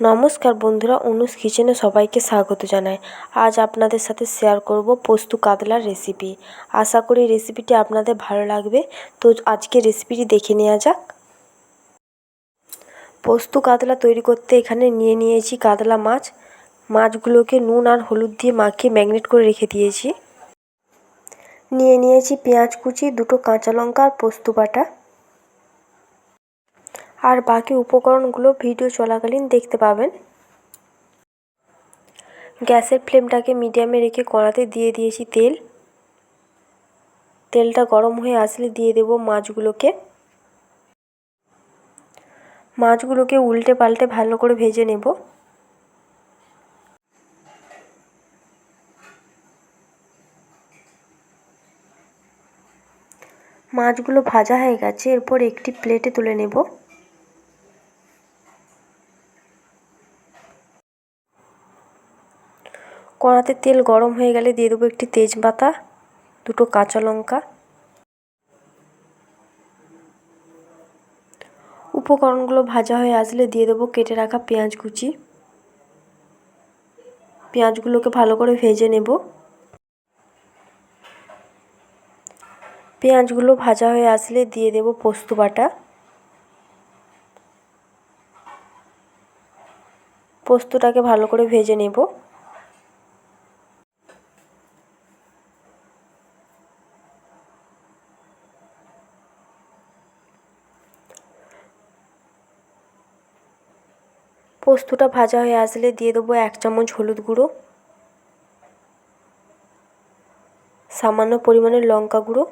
নমস্কার বন্ধুরা, অনুজ কিচেনে সবাইকে স্বাগত জানাই। আজ আপনাদের সাথে শেয়ার করব পোস্ত কাতলার রেসিপি আশা করি রেসিপিটি আপনাদের ভালো লাগবে। তো আজকে রেসিপিটি দেখে নেওয়া যাক। পোস্ত কাতলা তৈরি করতে এখানে নিয়ে নিয়েছি কাতলা মাছ। মাছগুলোকে নুন আর হলুদ দিয়ে মাখিয়ে ম্যাগনেট করে রেখে দিয়েছি। নিয়ে নিয়েছি পেঁয়াজ কুচি, দুটো কাঁচা লঙ্কা আর পোস্ত বাটা। আর বাকি উপকরণগুলো ভিডিও চলাকালীন দেখতে পাবেন। গ্যাসের ফ্লেমটাকে মিডিয়ামে রেখে কড়াতে দিয়ে দিয়েছি তেল। তেলটা গরম হয়ে আসলে দিয়ে দেব মাছগুলোকে। মাছগুলোকে উল্টে পাল্টে ভালো করে ভেজে নেব। মাছগুলো ভাজা হয়ে গেছে, এরপর একটি প্লেটে তুলে নেব। কড়াতে তেল গরম হয়ে গেলে দিয়ে দেবো একটি তেজপাতা, দুটো কাঁচা লঙ্কা। উপকরণগুলো ভাজা হয়ে আসলে দিয়ে দেবো কেটে রাখা পেঁয়াজ কুচি। পেঁয়াজগুলোকে ভালো করে ভেজে নেব। পেঁয়াজগুলো ভাজা হয়ে আসলে দিয়ে দেব পোস্ত বাটা। পোস্তটাকে ভালো করে ভেজে নেব। পোস্তটা ভাজা হয়ে আসলে দিয়ে দেবো এক চামচ হলুদ গুঁড়ো, সামান্য পরিমাণে লঙ্কা গুঁড়ো,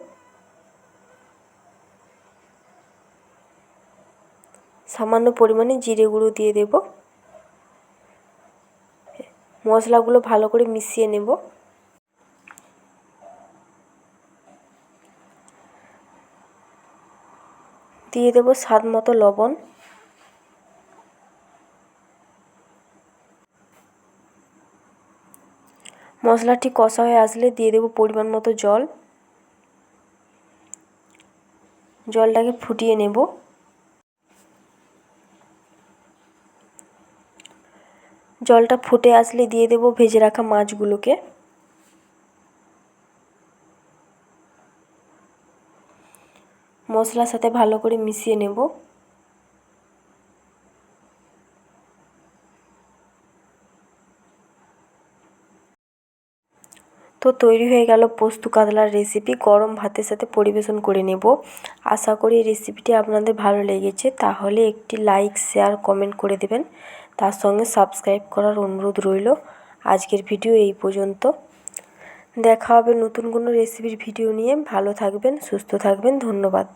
সামান্য পরিমাণে জিরে গুঁড়ো দিয়ে দেব। মশলাগুলো ভালো করে মিশিয়ে নেব। দিয়ে দেব স্বাদ মতো লবণ। মশলাটি কষা হয়ে আসলে দিয়ে দেবো পরিমাণ মতো জল। জলটাকে ফুটিয়ে নেব। জলটা ফুটে আসলে দিয়ে দেবো ভেজে রাখা মাছগুলোকে। মশলার সাথে ভালো করে মিশিয়ে নেব। তো তৈরি হয়ে গেল পোস্ত কাতলার রেসিপি গরম ভাতের সাথে পরিবেশন করে নেব। আশা করি রেসিপিটি আপনাদের ভালো লেগেছে। তাহলে একটি লাইক শেয়ার কমেন্ট করে দেবেন। তার সঙ্গে সাবস্ক্রাইব করার অনুরোধ রইল। আজকের ভিডিও এই পর্যন্ত। দেখা হবে নতুন কোনো রেসিপির ভিডিও নিয়ে। ভালো থাকবেন, সুস্থ থাকবেন। ধন্যবাদ।